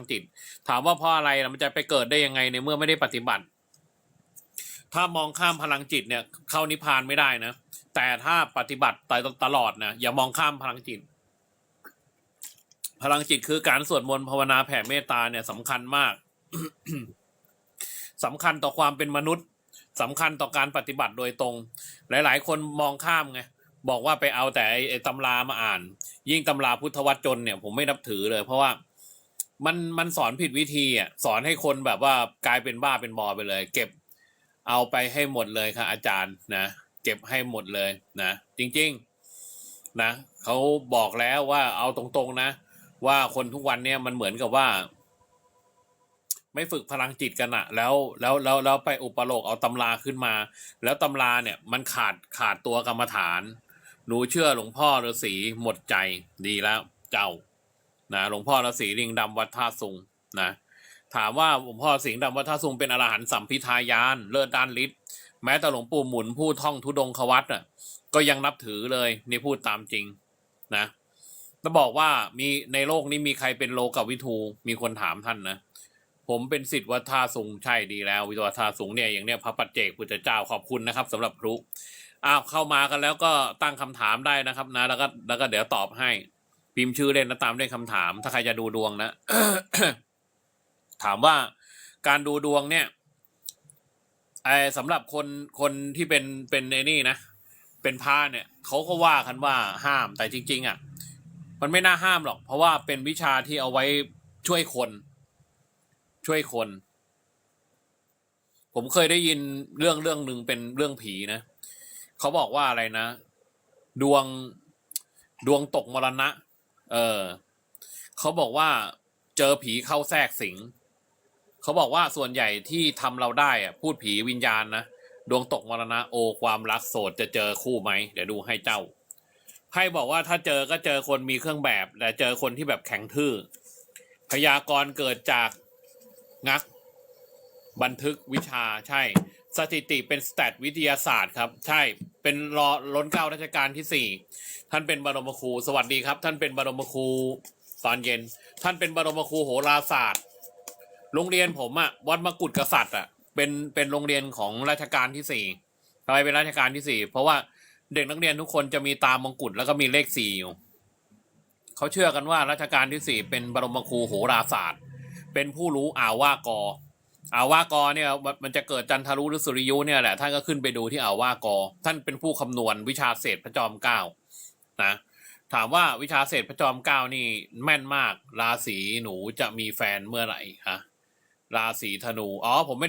ลังจิต ถามว่าเพราะอะไรล่ะมันจะไปเกิดได้ยังไงในเมื่อไม่ได้ปฏิบัติ ถ้ามองข้ามพลังจิตเนี่ย เข้านิพพานไม่ได้นะ แต่ถ้าปฏิบัติตลอดนะอย่ามองข้ามพลังจิต พลังจิตคือการสวดมนต์ภาวนาแผ่เมตตาเนี่ยสำคัญมากสำคัญต่อความเป็นมนุษย์สำคัญต่อการปฏิบัติโดยตรง หลาย ๆ คนมองข้ามไงบอกว่าไปเอาแต่ไอ้ไอ้ตำรามาอ่าน ยิ่งตำราพุทธวจนเนี่ย ผมไม่นับถือเลย เพราะว่า มันมันสอนผิดวิธีอะสอนให้คนแบบว่ากลายเป็นบ้าเป็นบอไปเลย เก็บเอาไปให้หมดเลยค่ะ อาจารย์นะเก็บให้หมดเลยนะจริง ๆนะเขาบอกแล้วว่าเอาตรงๆนะ ว่าคนทุกวันเนี่ยมันเหมือนกับว่า ไม่ฝึกพลังจิตกันอะแล้วแล้วแล้วแล้วไปอุปโลกเอาตำราขึ้นมา แล้วตำราเนี่ยมันขาดขาดตัวกรรมฐาน หนูเชื่อหลวงพ่อฤาษีหมดใจดีแล้วเจ้า นะหลวงพ่อฤาษีลิงดำวัดท่าสุงนะถามว่าหลวงพ่อสิงห์ดำวัดท่าสุงเป็นอรหันต์สัมพิทายาน เลิศด้านฤทธิ์แม้แต่หลวงปู่หมุนผู้ท่องทุดงควัตอะก็ยังนับถือเลยนี่พูดตามจริงนะจะบอกว่ามีในโลกนี้มีใครเป็นโลกวิทูมีคนถามท่านนะผมเป็นสิทธิ์วัดท่าสุงใช่ดีแล้ว วิทวัดท่าสุงเนี่ยอย่างเนี้ยพระปัจเจกพุทธเจ้าขอบคุณนะครับสำหรับครูอ้าวเข้ามากันแล้วก็ตั้งคำถามได้นะครับนะ แล้วก็แล้วก็เดี๋ยวตอบให้ พิมพ์ชื่อเล่นแล้วตามด้วยคำถาม ถ้าใครจะดูดวงนะ ถามว่าการดูดวงเนี่ยไอสำหรับคนคนที่เป็นเป็นไอ้นี่นะเป็นพระเนี่ยเขาก็ว่ากันว่าห้ามแต่จริง ๆ อะ มันไม่น่าห้ามหรอก เพราะว่าเป็นวิชาที่เอาไว้ช่วยคน ช่วยคน ผมเคยได้ยินเรื่องเรื่องหนึ่งเป็นเรื่องผีนะเขาบอกว่าอะไรนะ ดวงดวงตกมรณะ เออเขาบอกว่าเจอผีเข้าแทรกสิงเขาบอกว่าส่วนใหญ่ที่ทำเราได้อะพูดผีวิญญาณนะดวงตกมรณะโอความรักโสดจะเจอคู่ไหมเดี๋ยวดูให้เจ้าไพ่บอกว่าถ้าเจอก็เจอคนมีเครื่องแบบ แต่เจอคนที่แบบแข็งทื่อ พยากรณ์เกิดจากงัก บันทึกวิชาใช่ สถิติเป็นสแตทวิทยาศาสตร์ครับ ใช่เป็นรอล้นเก้ารัชกาลที่สี่ท่านเป็นบรมครู สวัสดีครับ ท่านเป็นบรมครูตอนเย็น ท่านเป็นบรมครูโหราศาสตร์ โรงเรียนผมอะวัดมกุฎกษัตริย์อะเป็นเป็นโรงเรียนของรัชกาลที่สี่ทำไมเป็นรัชกาลที่สี่เพราะว่าเด็กนักเรียนทุกคนจะมีตามมงกุฎแล้วก็มีเลขสี่อยู่เขาเชื่อกันว่ารัชกาลที่สี่เป็นบรมครูโหราศาสตร์ เป็นผู้รู้อ่าวว่ากอ อาว่ากอเนี่ยมันจะเกิดจันทรุหรือสุริยุเนี่ยแหละท่านก็ขึ้นไปดูที่อาวว่ากอ ท่านเป็นผู้คำนวณวิชาเศษพระจอมเกล้านะถามว่าวิชาเศษพระจอมเกล้านี่แม่นมาก ราศีหนูจะมีแฟนเมื่อไหร่ฮะราศีธนูอ๋อผมไม่ได้